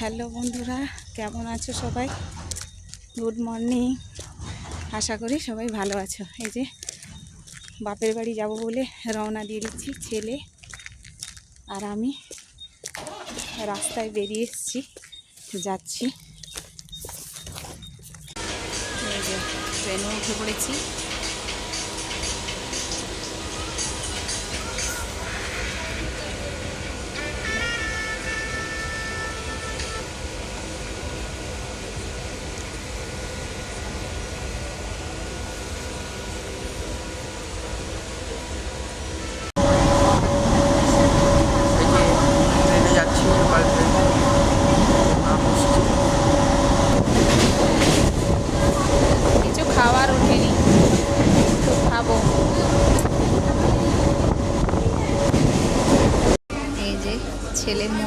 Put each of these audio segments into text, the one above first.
Hello বন্ধুরা, কেমন আছো সবাই? গুড মর্নিং আশা করি সবাই ভালো আছো। এই যে বাপের বাড়ি যাব বলে রওনা দিয়ে দিচ্ছি ছেলে আর আমি। রাস্তায় বেরিয়ে এসেছি, যাচ্ছি। ট্রেনে উঠে পড়েছি।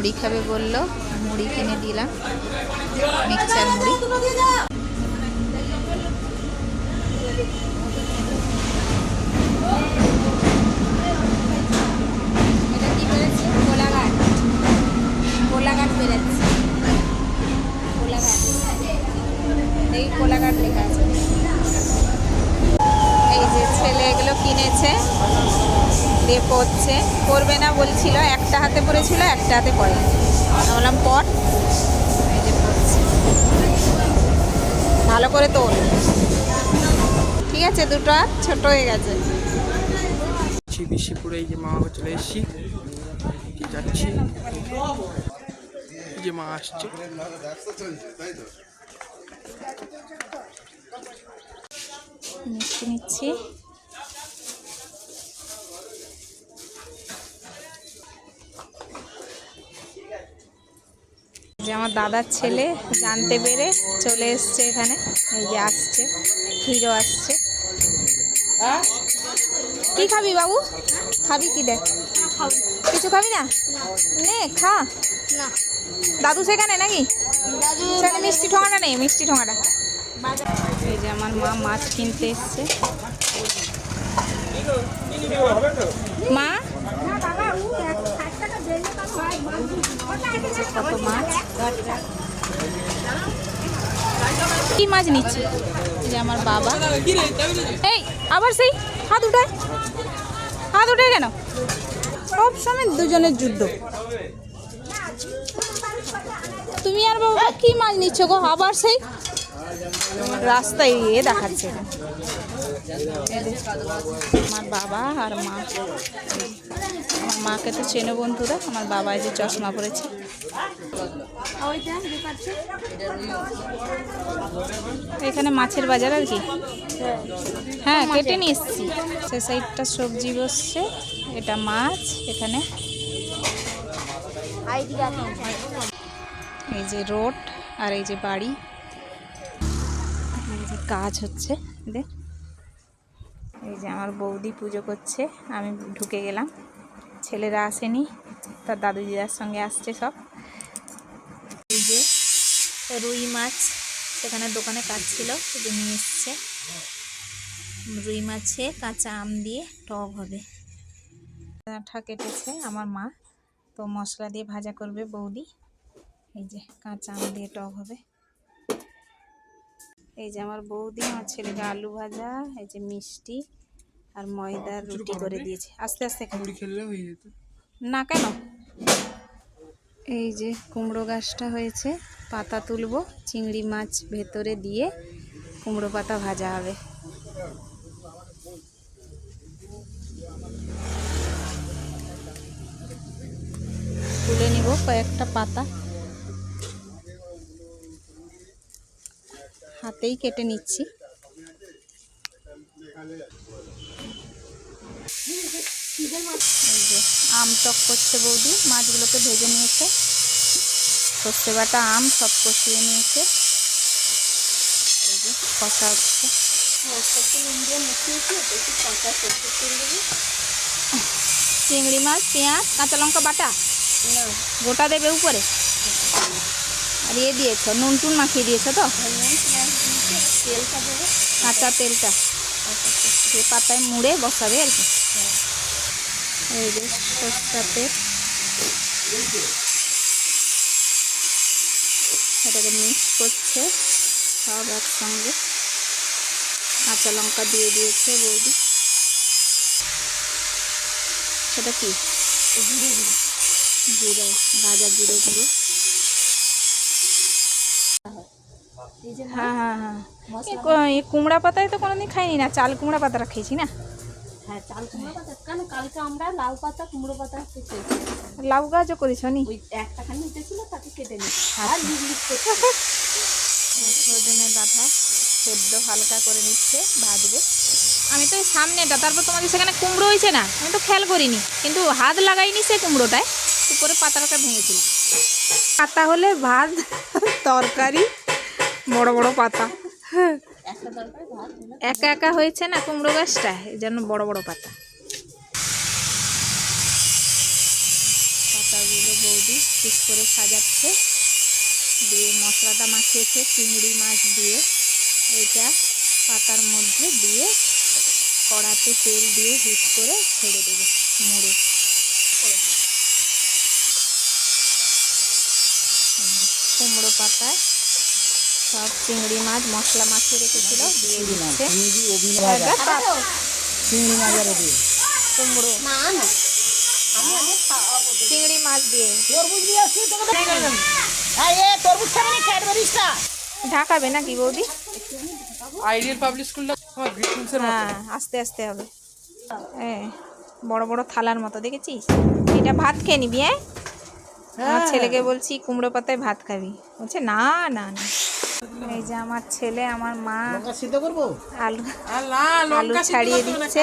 মুড়ি খাবে বলল মুড়ি কিনে দিলাম মিক্সচার মুড়ি। এই যে ছেলে এগুলো কিনেছে। দিয়ে পড়ছে পড়বে না বলছিল একটা হাতে পড়েছিল একটা হাতে পড়ে বললাম পড়ছে। ভালো করে তোল। ঠিক আছে দুটো ছোট হয়ে গেছে। বিশিপুরে এই যে মা চলে এসেছি। যাচ্ছি? যে মা আসছে। মিষ্টি নিচ্ছি। যে আমার দাদার ছেলে জানতে পেরে চলে এসছে এখানে। এই যে আসছে, হিরো আসছে। কি খাবি বাবু? খাবি কি দেখ। কিছু খাবি না? নে, খা। দাদু সেখানে নাকি? সেখানে মিষ্টি ঠোঙাটা নেই মিষ্টি ঠোঙাটা। এই যে আমার মা মাছ কিনতে এসছে। মা? মাছ কি মাছ নিচ্ছে? যে আমার বাবা। এই, আবার সেই হাত উঠায়। হাত উঠায় কেন? সব সময় দুজনের যুদ্ধ। তুমি আর বাবা কি মাছ নিচ্ছ গো? আবার সেই রাস্তায় গিয়ে দেখাচ্ছে। আমার বাবা আর মা। আমার মাকে তো চেনো বন্ধুরা, আমার বাবা যে চশমা পরেছে। এখানে মাছের বাজার আর কি? হ্যাঁ কেটে নিয়ে এসছি। সে সাইডটা সবজি বসছে, এটা মাছ, এখানে। এই যে রোড আর এই যে বাড়ি। কাজ হচ্ছে দেখ এই যে আমার বৌদি পুজো করছে, আমি ঢুকে গেলাম। ছেলেরা আসেনি, তার দাদু দিদার সঙ্গে আসছে সব। এই যে রুই মাছ সেখানে দোকানে কাজ ছিল যে নিয়ে এসছে। রুই মাছে কাঁচা আম দিয়ে টক হবে। আঠা কেটেছে আমার মা, তো মশলা দিয়ে ভাজা করবে বৌদি। এই যে কাঁচা আম দিয়ে টক হবে। এই যে আমার বৌদি আমার ছেলেকে আলু ভাজা এই যে মিষ্টি আর ময়দার রুটি করে দিয়েছে। আস্তে আস্তে খা। খেললে হয়ে যেত। না কেন? এই যে কুমড়ো গাছটা হয়েছে পাতা তুলবো চিংড়ি মাছ ভেতরে দিয়ে কুমড়ো পাতা ভাজা হবে। তুলে নিব কয়েকটা পাতা। হাতেই কেটে নিচ্ছি। আম টক করছে বৌদি, মাছগুলোকে ভেজে নিয়েছে। সর্ষে বাটা, আম সব কষিয়ে নিয়েছে। কষা হচ্ছে। চিংড়ি মাছ, পেঁয়াজ, কাঁচা লঙ্কা বাটা? গোটা দেবে উপরে? আর ইয়ে দিয়েছ নুন টুন মাখিয়ে দিয়েছ তো? কাঁচা তেলটা যে পাতায় মুড়ে বসাবে আর কি। এই যে সরষা এটাকে মিক্স করছে সব একসঙ্গে। কাঁচা লঙ্কা দিয়ে দিয়েছে বৌদি। সেটা কি? জিরে ভাজা জিরে গুঁড়ো হ্যাঁ হ্যাঁ হ্যাঁ। কুমড়া পাতায় তো কোনোদিন খাইনি না চাল কুমড়া পাতাটা খেয়েছি না? হ্যাঁ চাল কুমড়ো পাতা। কেন কালকে আমরা লাউ পাতা কুমড়ো পাতা খেয়েছি। লাউ গাছও করিস নি? ওই একটা খানি উঠেছিল তাকে কেটে আচ্ছা। আর করছে। সেদ্ধ হালকা করে নিচ্ছে ভাজবে। আমি তো সামনেটা তারপর তোমাদের সেখানে কুমড়ো হয়েছে না? আমি তো খেয়াল করিনি কিন্তু হাত লাগাইনি সে কুমড়োটায় উপরে পাতাটা ভেঙেছিল। পাতা হলে ভাত, তরকারি, বড় বড় পাতা। একা একা হয়েছে না কুমড়ো গাছটা? যেন বড় বড় পাতা। পাতাগুলো বৌদি পিস করে সাজাচ্ছে। দিয়ে মশলাটা মাখিয়েছে, চিংড়ি মাছ দিয়ে। এটা পাতার মধ্যে দিয়ে কড়াতে তেল দিয়ে হিট করে ছেড়ে দেবে, মুড়ে হুম, কুমড়ো পাতায়। সব চিংড়ি মাছ মশলা মাখিয়ে রেখেছিল দিয়ে দিচ্ছে। চিংড়ি কুমড়ো। মাছ দিয়ে। ঢাকাবে নাকি বৌদি? আইডিয়াল পাবলিক স্কুলটা হ্যাঁ আস্তে আস্তে হবে। হ্যাঁ বড় বড় থালার মতো দেখেছিস? এটা ভাত খেয়ে নিবি হ্যাঁ? আমার ছেলেকে বলছি কুমড়ো পাতায় ভাত খাবি। বলছে না না না। এই যে আমার ছেলে আমার মা সিদ্ধ করব? আলু আর আলু ছাড়িয়ে দিচ্ছে।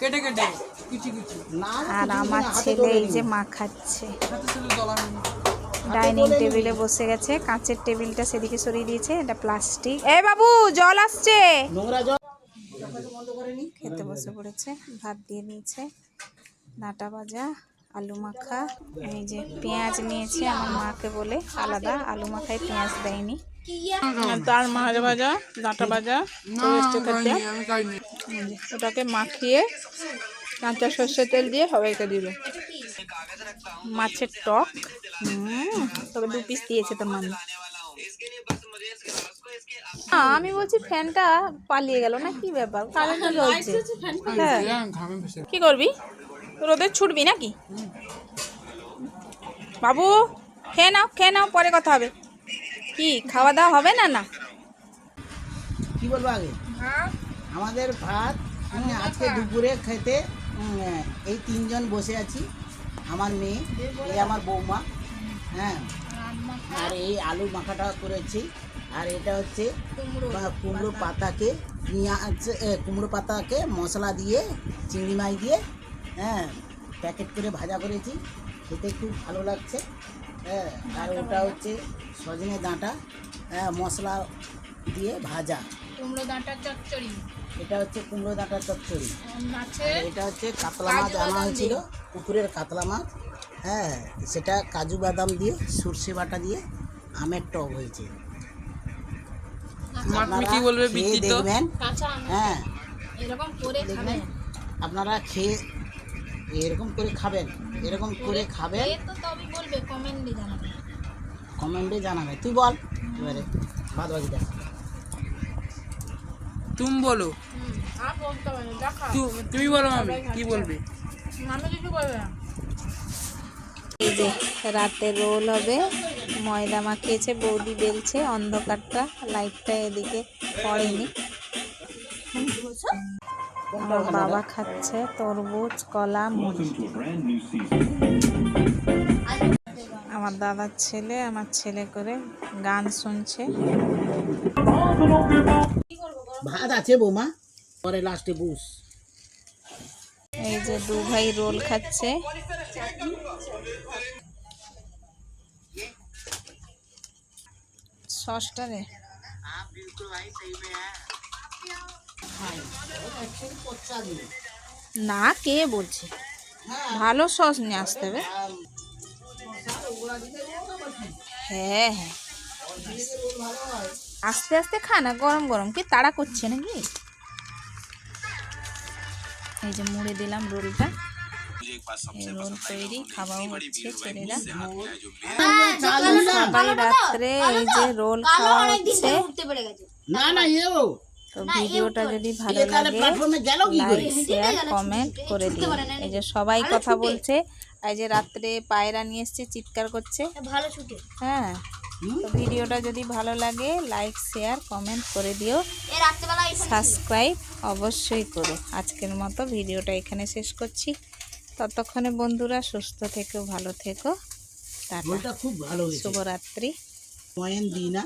কেটে কেটে আর আমার ছেলে এই যে মা খাচ্ছে। ডাইনিং টেবিলে বসে গেছে কাঁচের টেবিলটা সেদিকে সরিয়ে দিয়েছে এটা প্লাস্টিক। এ বাবু জল আসছে। খেতে বসে পড়েছে ভাত দিয়ে দিয়েছে ডাঁটা ভাজা। আলু মাখা এই যে পেঁয়াজ নিয়েছে আমার মাকে বলে আলাদা আলু মাখায় পেঁয়াজ দেয়নি। তার মাছ ভাজা ডাঁটা ভাজা ওটাকে মাখিয়ে কাঁচা সর্ষের তেল দিয়ে সবাইকে দিবে। মাছের টক। তবে দু পিস দিয়েছে তো মামি আমি বলছি ফ্যানটা পালিয়ে গেল না কি ব্যাপার? কারেন্ট হ্যাঁ। কি করবি? রোদে ছুটবি নাকি? বাবু খেয়ে নাও খেয়ে নাও পরে কথা হবে। কি খাওয়া দাওয়া হবে না না? কি বলব আগে? আমাদের ভাত আজকে দুপুরে খেতে এই তিনজন বসে আছি আমার মেয়ে এই আমার বৌমা হ্যাঁ? আর এই আলু মাখাটা করেছি আর এটা হচ্ছে কুমড়ো পাতাকে পেঁয়াজ কুমড়ো পাতাকে মশলা দিয়ে চিংড়ি মাছ দিয়ে হ্যাঁ প্যাকেট করে ভাজা করেছি। খেতে খুব ভালো লাগছে। হ্যাঁ আর ওটা হচ্ছে সজনে ডাঁটা হ্যাঁ মশলা দিয়ে ভাজা। কুমড়ো ডাঁটার চচ্চড়ি। এটা হচ্ছে কুমড়ো ডাঁটার চচ্চড়ি। এটা হচ্ছে কাতলা মাছ আনা হয়েছিল পুকুরের কাতলা মাছ। হ্যাঁ সেটা কাজু বাদাম দিয়ে সর্ষে বাটা দিয়ে আমের টক হয়েছে। দেখবেন। হ্যাঁ। আপনারা খেয়ে এরকম করে খাবেন এরকম করে খাবেন। তো কমেন্টে জানাবে। তুই বল এবারে বাদ বাকি দেখ। তুমি বলো। তুমি বলো মামি কি বলবে? আমি রাতে রোল হবে ময়দা মাখিয়েছে বৌদি বেলছে অন্ধকারটা লাইটটা এদিকে পড়েনি। আমার বাবা খাচ্ছে তরমুজ কলা মুড়ি। আমার দাদার ছেলে আমার ছেলে করে গান শুনছে। ভাত আছে বৌমা পরে লাস্টে বুস। এই যে দু ভাই রোল খাচ্ছে। সসটা রে না, কে বলছে? ভালো সস নিয়ে আসতে হবে। হ্যাঁ হ্যাঁ। আস্তে আস্তে খা না, গরম গরম। কি তাড়া করছে নাকি? এই যে মুড়ে দিলাম রোলটা। রোল তৈরি খাওয়াও হচ্ছে ছেলেরা। রাত্রে এই যে রোল খাওয়া হচ্ছে। না না এও তো ভিডিওটা যদি ভালো লাগে লাইক শেয়ার কমেন্ট করে? দিও। এই যে সবাই কথা বলছে এই যে রাত্রে পায়রা নিয়ে এসছে চিৎকার করছে। ভালো ছুটে। হ্যাঁ তো ভিডিওটা যদি ভালো লাগে লাইক শেয়ার কমেন্ট করে দিও। সাবস্ক্রাইব অবশ্যই করো। আজকের মতো ভিডিওটা এখানে শেষ করছি। ততক্ষণে বন্ধুরা সুস্থ থেকো ভালো থেকো। খুব ভালো শুভরাত্রি। পয়েন্ট দিই না।